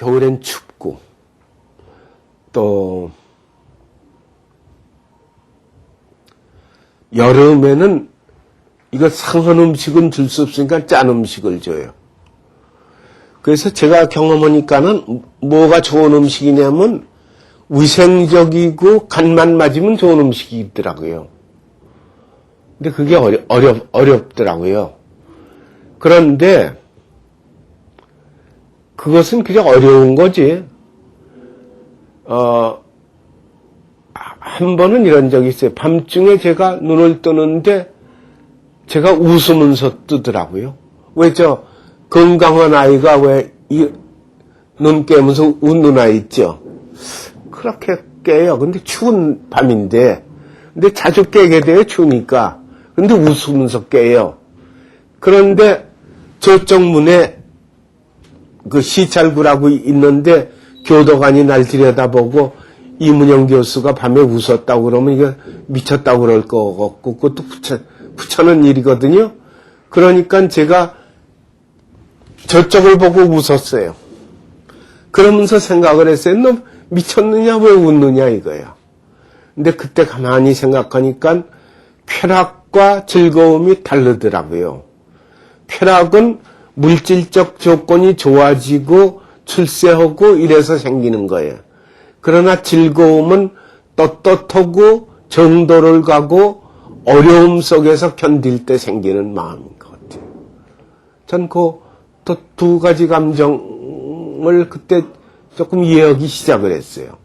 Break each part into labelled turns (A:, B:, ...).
A: 겨울엔 춥고 또 여름에는 이거 상한 음식은 줄 수 없으니까 짠 음식을 줘요. 그래서 제가 경험하니까는 뭐가 좋은 음식이냐면 위생적이고 간만 맞으면 좋은 음식이 있더라고요. 근데 그게 어려, 어렵, 어렵더라고요. 그런데 그것은 그냥 어려운 거지. 어, 한 번은 이런 적이 있어요. 밤중에 제가 눈을 뜨는데 제가 웃으면서 뜨더라고요. 왜 저 건강한 아이가 왜이눈 깨면서 웃는 아이 있죠? 그렇게 깨요. 근데 추운 밤인데. 근데 자주 깨게 돼요, 추우니까. 근데 웃으면서 깨요. 그런데 저쪽 문에 그 시찰구라고 있는데 교도관이 날 들여다보고 이문영 교수가 밤에 웃었다고 그러면 이거 미쳤다고 그럴 거 같고 그것도 부처, 부처는 일이거든요. 그러니까 제가 저쪽을 보고 웃었어요. 그러면서 생각을 했어요. 너 미쳤느냐 왜 웃느냐 이거야. 근데 그때 가만히 생각하니까 쾌락과 즐거움이 다르더라고요. 쾌락은 물질적 조건이 좋아지고 출세하고 이래서 생기는 거예요. 그러나 즐거움은 떳떳하고 정도를 가고 어려움 속에서 견딜 때 생기는 마음인 것 같아요. 전그또두 가지 감정을 그때 조금 이해하기 시작을 했어요.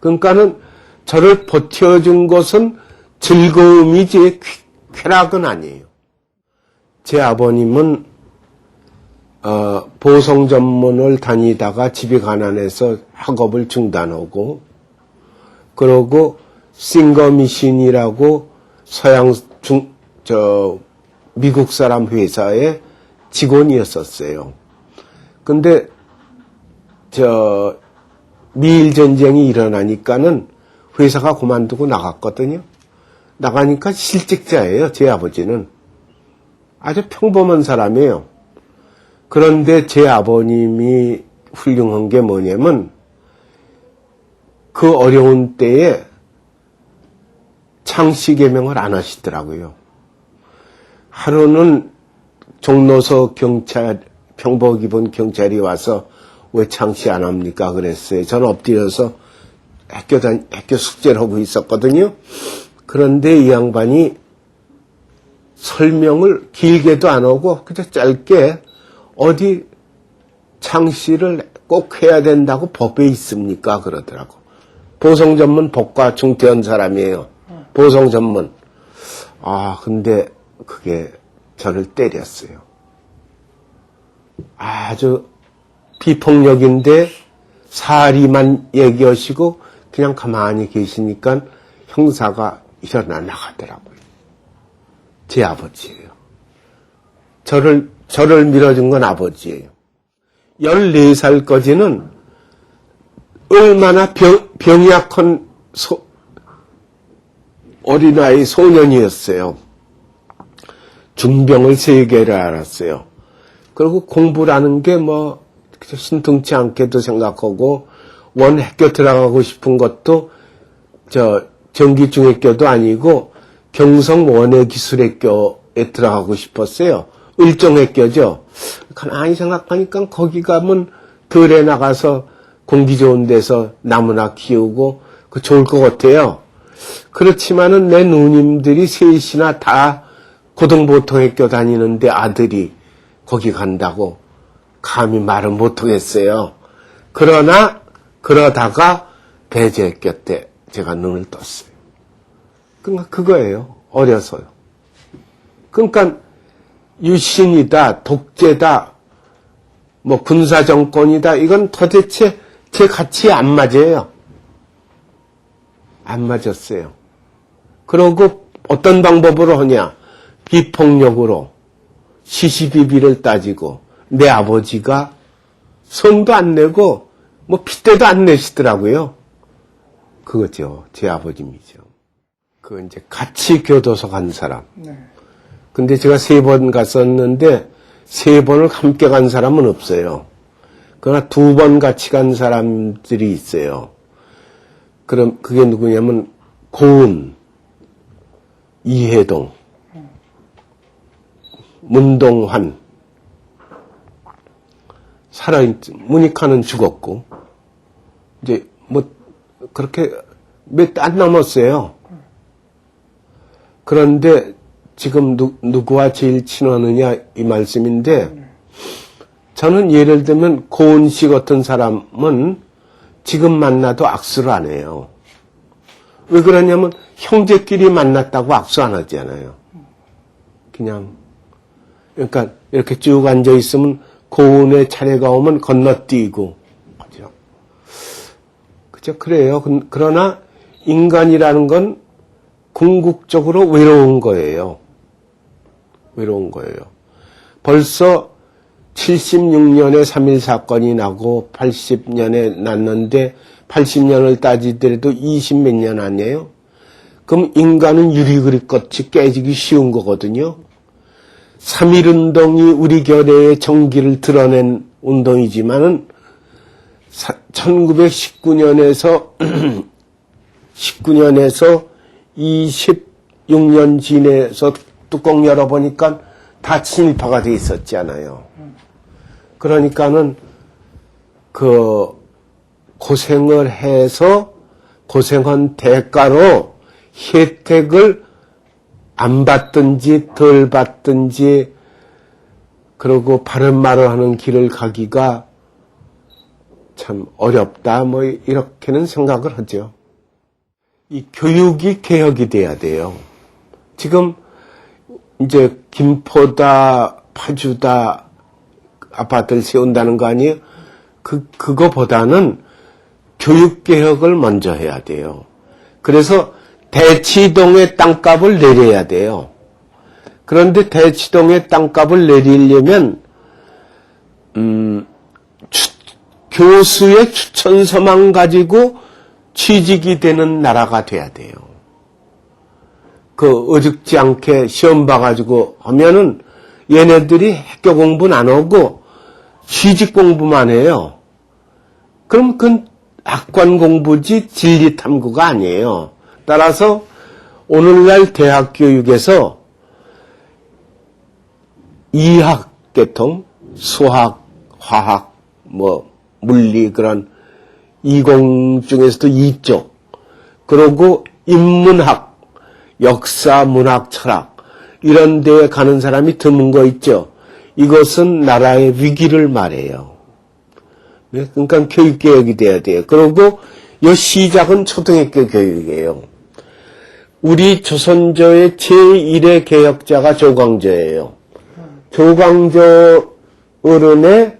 A: 그러니까는 저를 버텨준 것은 즐거움이지 쾌락은 아니에요. 제 아버님은 어, 보성 전문을 다니다가 집이 가난해서 학업을 중단하고 그러고 싱거미신이라고 서양 중, 저, 미국 사람 회사의 직원이었었어요. 근데, 저, 미일 전쟁이 일어나니까는 회사가 그만두고 나갔거든요. 나가니까 실직자예요, 제 아버지는. 아주 평범한 사람이에요. 그런데 제 아버님이 훌륭한 게 뭐냐면, 그 어려운 때에 창씨 개명을 안 하시더라고요. 하루는 종로서 경찰, 평복 입은 경찰이 와서 왜 창씨 안 합니까? 그랬어요. 저는 엎드려서 학교 다, 학교 숙제를 하고 있었거든요. 그런데 이 양반이 설명을 길게도 안 하고 그냥 짧게 어디 창씨를 꼭 해야 된다고 법에 있습니까? 그러더라고. 보성 전문 법과 중퇴한 사람이에요. 보성 전문. 아, 근데 그게 저를 때렸어요. 아주 비폭력인데 사리만 얘기하시고 그냥 가만히 계시니까 형사가 일어나 나가더라고요. 제 아버지예요. 저를, 저를 밀어준 건 아버지예요. 14살까지는 얼마나 병, 병약한 소, 어린아이 소년이었어요. 중병을 세 개를 알았어요. 그리고 공부라는 게 뭐, 신통치 않게도 생각하고, 원 학교 들어가고 싶은 것도, 저, 정기중학교도 아니고, 경성 원예기술학교에 들어가고 싶었어요. 일정학교죠. 가만히 생각하니까 거기 가면 들에 나가서 공기 좋은 데서 나무나 키우고, 그 좋을 것 같아요. 그렇지만은 내 누님들이 셋이나 다 고등보통학교 다니는데 아들이 거기 간다고 감히 말을 못하겠어요. 그러나 그러다가 배제학교 때 제가 눈을 떴어요. 그러니까 그거예요. 어려서요. 그러니까 유신이다, 독재다, 뭐 군사 정권이다 이건 도대체 제 가치에 안 맞아요. 안 맞았어요. 그러고 어떤 방법으로 하냐? 비폭력으로 시시비비를 따지고 내 아버지가 성도 안 내고 뭐 핏대도 안 내시더라고요. 그거죠. 제 아버님이죠. 그 이제 같이 교도소 간 사람.
B: 네.
A: 근데 제가 세 번 갔었는데 세 번을 함께 간 사람은 없어요. 그러나 두 번 같이 간 사람들이 있어요. 그럼 그게 누구냐면 고은, 이해동, 문동환, 살아있, 문익환은 죽었고, 이제 뭐 그렇게 몇 안 남았어요. 그런데 지금 누, 누구와 제일 친하느냐 이 말씀인데 저는 예를 들면 고은 씨 같은 사람은 지금 만나도 악수를 안 해요. 왜 그러냐면 형제끼리 만났다고 악수 안 하잖아요. 그냥 그러니까 이렇게 쭉 앉아 있으면 고은의 차례가 오면 건너뛰고 그죠? 그죠? 그래요. 그- 그러나 인간이라는 건 궁극적으로 외로운 거예요. 외로운 거예요. 벌써 76년에 3.1 사건이 나고 80년에 났는데 80년을 따지더라도 20 몇 년 아니에요? 그럼 인간은 유리그릇 같이 깨지기 쉬운 거거든요. 3.1 운동이 우리 결의의 정기를 드러낸 운동이지만은 1919년에서 19년에서 26년 지내서 뚜껑 열어보니까 다 친일파가 돼 있었잖아요. 그러니까는 그 고생을 해서 고생한 대가로 혜택을 안 받든지 덜 받든지 그러고 바른 말을 하는 길을 가기가 참 어렵다 뭐 이렇게는 생각을 하죠. 이 교육이 개혁이 돼야 돼요. 지금 이제 김포다 파주다 아파트를 세운다는 거 아니에요? 그 그거보다는 교육 개혁을 먼저 해야 돼요. 그래서 대치동의 땅값을 내려야 돼요. 그런데 대치동의 땅값을 내리려면 음, 추- 교수의 추천서만 가지고 취직이 되는 나라가 돼야 돼요. 그 어줍지 않게 시험 봐가지고 하면은 얘네들이 학교 공부는 안 하고 취직 공부만 해요. 그럼 그건 학관 공부지 진리 탐구가 아니에요. 따라서 오늘날 대학 교육에서 이학 계통, 수학, 화학, 뭐 물리 그런 이공 중에서도 이쪽 그리고 인문학, 역사, 문학, 철학 이런 데에 가는 사람이 드문 거 있죠. 이것은 나라의 위기를 말해요. 네, 그러니까 교육 개혁이 돼야 돼요. 그리고 이 시작은 초등학교 교육이에요. 우리 조선조의 제1의 개혁자가 조광조예요. 조광조 어른의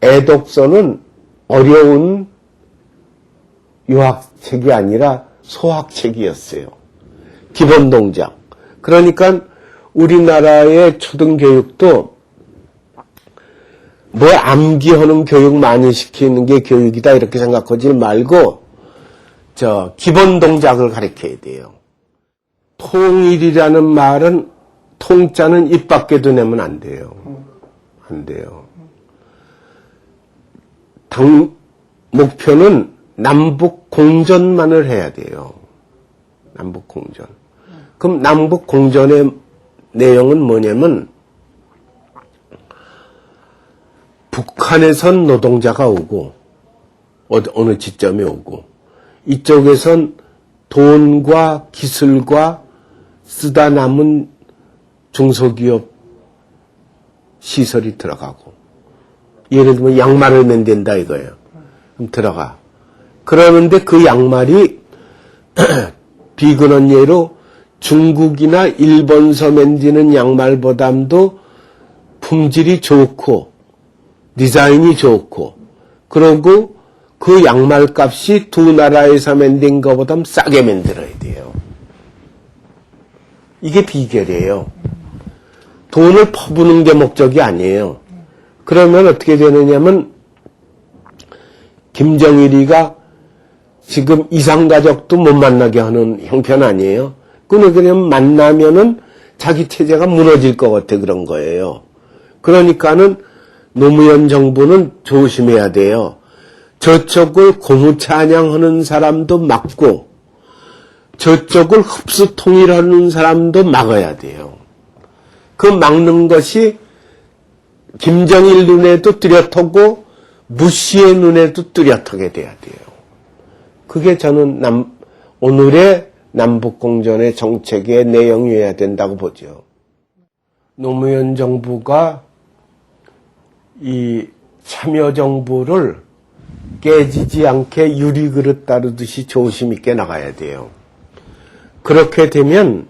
A: 애독서는 어려운 유학책이 아니라 소학책이었어요. 기본 동작. 그러니까 우리나라의 초등교육도 뭐 암기하는 교육 많이 시키는 게 교육이다 이렇게 생각하지 말고 저 기본 동작을 가르쳐야 돼요. 통일이라는 말은 통자는 입 밖에도 내면 안 돼요. 안 돼요. 당 목표는 남북 공전만을 해야 돼요. 남북 공전. 그럼 남북 공전의 내용은 뭐냐면 북한에선 노동자가 오고 어느 지점에 오고 이쪽에선 돈과 기술과 쓰다 남은 중소기업 시설이 들어가고 예를 들면 양말을 만든다 이거예요. 그럼 들어가. 그러는데 그 양말이 비근한 예로 중국이나 일본서 만드는 양말보담도 품질이 좋고 디자인이 좋고 그러고 그 양말 값이 두 나라에서 만든 것보다 싸게 만들어야 돼요. 이게 비결이에요. 돈을 퍼부는 게 목적이 아니에요. 그러면 어떻게 되느냐면 김정일이가 지금 이상가족도 못 만나게 하는 형편 아니에요. 그냥 만나면은 자기 체제가 무너질 것 같아 그런 거예요. 그러니까는 노무현 정부는 조심해야 돼요. 저쪽을 고무찬양하는 사람도 막고 저쪽을 흡수 통일하는 사람도 막아야 돼요. 그 막는 것이 김정일 눈에도 뚜렷하고 무시의 눈에도 뚜렷하게 돼야 돼요. 그게 저는 남, 오늘의 남북공전의 정책의 내용이어야 된다고 보죠. 노무현 정부가 이 참여정부를 깨지지 않게 유리그릇 다루듯이 조심 있게 나가야 돼요. 그렇게 되면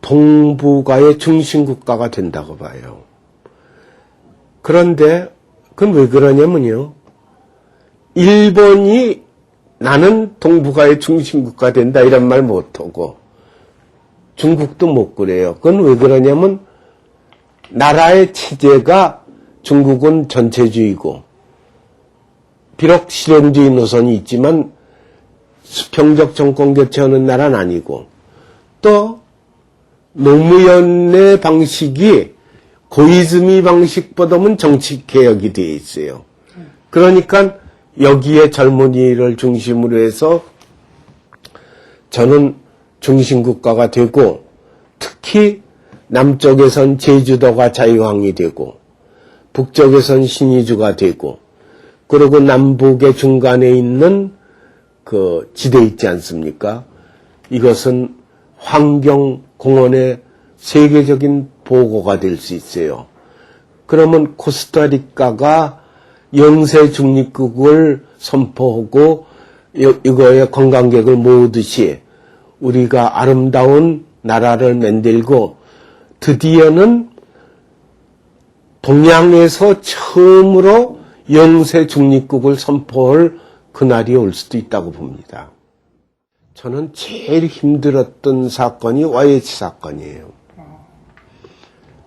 A: 동북아의 중심국가가 된다고 봐요. 그런데 그건 왜 그러냐면요. 일본이 나는 동북아의 중심국가 된다 이런 말 못하고 중국도 못 그래요. 그건 왜 그러냐면 나라의 체제가 중국은 전체주의고 비록 실현주의 노선이 있지만 수평적 정권 교체하는 나라는 아니고 또 노무현의 방식이 고이즈미 방식보다는 정치 개혁이 되어 있어요. 그러니까 여기에 젊은이를 중심으로 해서 저는 중심국가가 되고 특히 남쪽에선 제주도가 자유항이 되고 북쪽에선 신의주가 되고 그리고 남북의 중간에 있는 그 지대 있지 않습니까? 이것은 환경 공원의 세계적인 보고가 될 수 있어요. 그러면 코스타리카가 영세 중립국을 선포하고 이- 이거에 관광객을 모으듯이 우리가 아름다운 나라를 만들고 드디어는 동양에서 처음으로 영세 중립국을 선포할 그날이 올 수도 있다고 봅니다. 저는 제일 힘들었던 사건이 YH 사건이에요.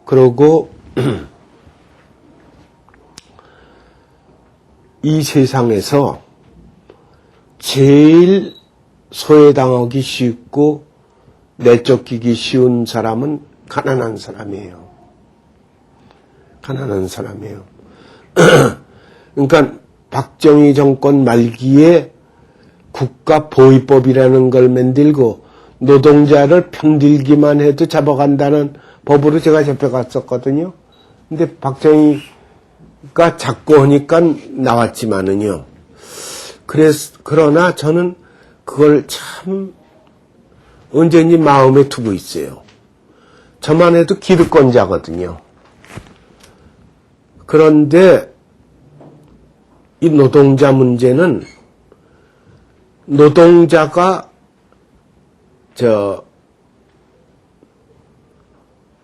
A: 그리고 이 세상에서 제일 소외당하기 쉽고 내쫓기기 쉬운 사람은 가난한 사람이에요. 가난한 사람이에요. 그러니까 박정희 정권 말기에 국가 보위법이라는 걸 만들고 노동자를 편들기만 해도 잡아간다는 법으로 제가 잡혀갔었거든요. 근데 박정희 가 잡고 하니까 나왔지만은요. 그래서, 그러나 저는 그걸 참 언제니 마음에 두고 있어요. 저만 해도 기득권자거든요. 그런데 이 노동자 문제는 노동자가 저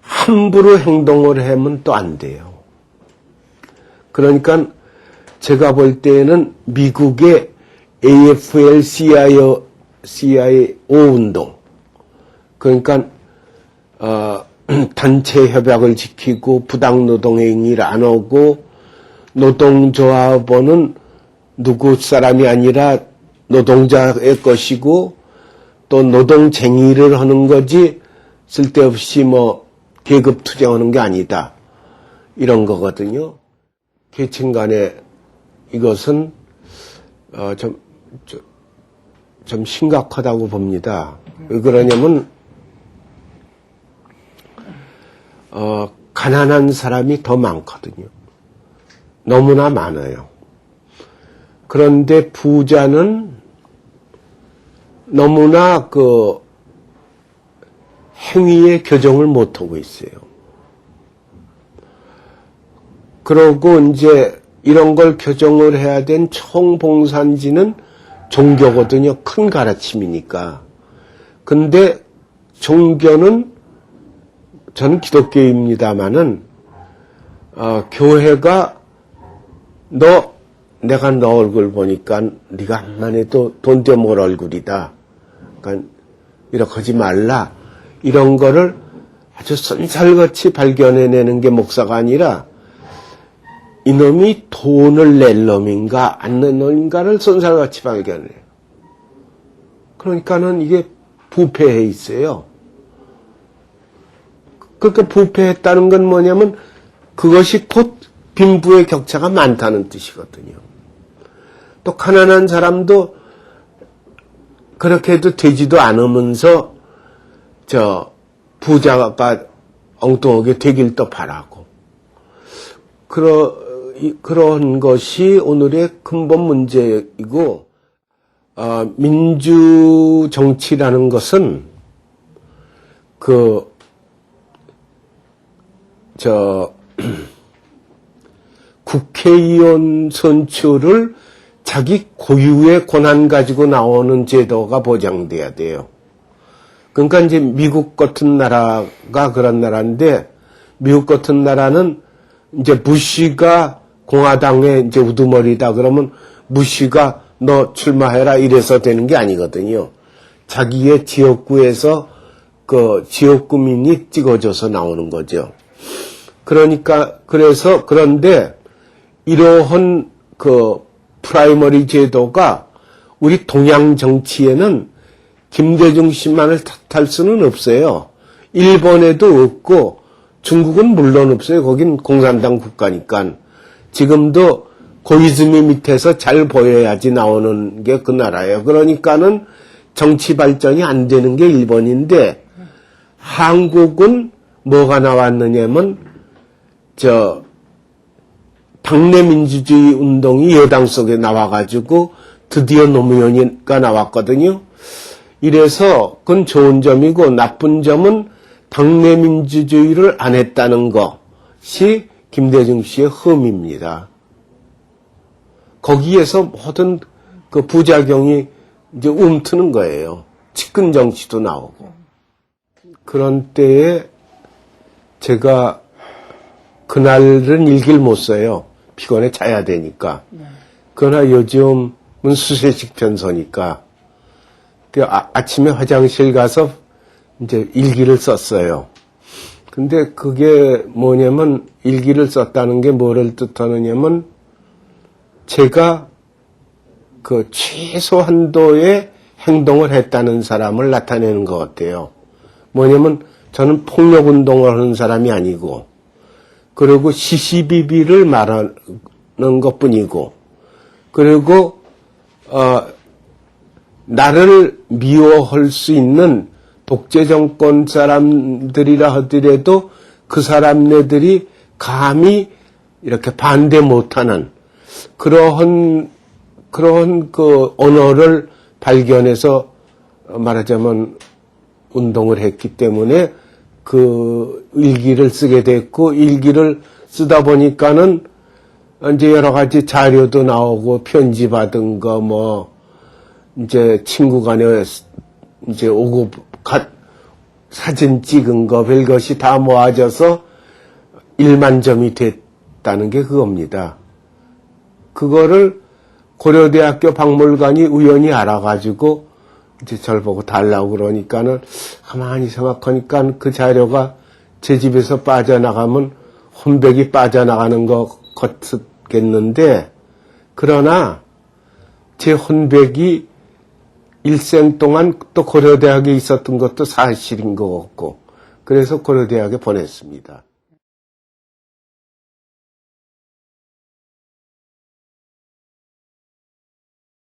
A: 함부로 행동을 하면 또 안 돼요. 그러니까 제가 볼 때에는 미국의 AFL-CIO, CIO 운동 그러니까 어, 단체 협약을 지키고 부당 노동 행위를 안 하고 노동조합원은 누구 사람이 아니라 노동자의 것이고 또 노동쟁의를 하는 거지 쓸데없이 뭐 계급 투쟁하는 게 아니다. 이런 거거든요. 계층 간에 이것은 어, 좀, 좀, 좀 심각하다고 봅니다. 왜 그러냐면 어, 가난한 사람이 더 많거든요. 너무나 많아요. 그런데 부자는 너무나 그 행위의 교정을 못하고 있어요. 그러고 이제 이런 걸 교정을 해야 된 총봉산지는 종교거든요. 큰 가르침이니까. 근데 종교는 저는 기독교입니다마는 어, 교회가 너 내가 너 얼굴 보니까 네가 한만 해도 돈 떼먹을 얼굴이다. 그러니까 이렇게 하지 말라. 이런 거를 아주 쏜살같이 발견해내는 게 목사가 아니라 이놈이 돈을 낼 놈인가 안 낼 놈인가를 쏜살같이 발견해요. 그러니까는 이게 부패해 있어요. 그러니까 부패했다는 건 뭐냐면 그것이 곧 빈부의 격차가 많다는 뜻이거든요. 또 가난한 사람도 그렇게 해도 되지도 않으면서 저 부자가 엉뚱하게 되길 또 바라고 그러, 이- 그런 것이 오늘의 근본 문제이고 어, 민주 정치라는 것은 그 저 국회의원 선출을 자기 고유의 권한 가지고 나오는 제도가 보장돼야 돼요. 그러니까 이제 미국 같은 나라가 그런 나라인데 미국 같은 나라는 이제 부시가 공화당의 이제 우두머리다 그러면 부시가 너 출마해라 이래서 되는 게 아니거든요. 자기의 지역구에서 그 지역구민이 찍어져서 나오는 거죠. 그러니까 그래서 그런데 이러한 그 프라이머리 제도가 우리 동양 정치에는 김대중 씨만을 탓할 수는 없어요. 일본에도 없고 중국은 물론 없어요. 거긴 공산당 국가니까. 지금도 고이즈미 밑에서 잘 보여야지 나오는 게 그 나라예요. 그러니까는 정치 발전이 안 되는 게 일본인데 한국은 뭐가 나왔느냐면 저 당내 민주주의 운동이 여당 속에 나와가지고 드디어 노무현이가 나왔거든요. 이래서 그건 좋은 점이고 나쁜 점은 당내 민주주의를 안 했다는 것이 김대중 씨의 흠입니다. 거기에서 모든 그 부작용이 이제 움트는 거예요. 측근 정치도 나오고. 그런 때에 제가 그날은 일기를 못 써요. 피곤해 자야 되니까. 그러나 요즘은 수세식 편서니까. 그 아, 아침에 화장실 가서 이제 일기를 썼어요. 근데 그게 뭐냐면 일기를 썼다는 게 뭐를 뜻하느냐면 제가 그 최소한도의 행동을 했다는 사람을 나타내는 것 같아요. 뭐냐면 저는 폭력 운동을 하는 사람이 아니고 그리고 시시비비를 말하는 것 뿐이고 그리고 어 나를 미워할 수 있는 독재 정권 사람들이라 하더라도 그 사람네들이 감히 이렇게 반대 못하는 그러한 그러한 그 언어를 발견해서 말하자면 운동을 했기 때문에 그 일기를 쓰게 됐고 일기를 쓰다 보니까는 이제 여러 가지 자료도 나오고 편지 받은 거 뭐 이제 친구 간에 이제 오고 갓 사진 찍은 거 별것이 다 모아져서 1만 점이 됐다는 게 그겁니다. 그거를 고려대학교 박물관이 우연히 알아가지고 이제 절 보고 달라고 그러니까는 가만히 생각하니까 그 자료가 제 집에서 빠져나가면 혼백이 빠져나가는 것 같겠는데 그러나 제 혼백이 일생 동안 또 고려대학에 있었던 것도 사실인 것 같고 그래서 고려대학에 보냈습니다.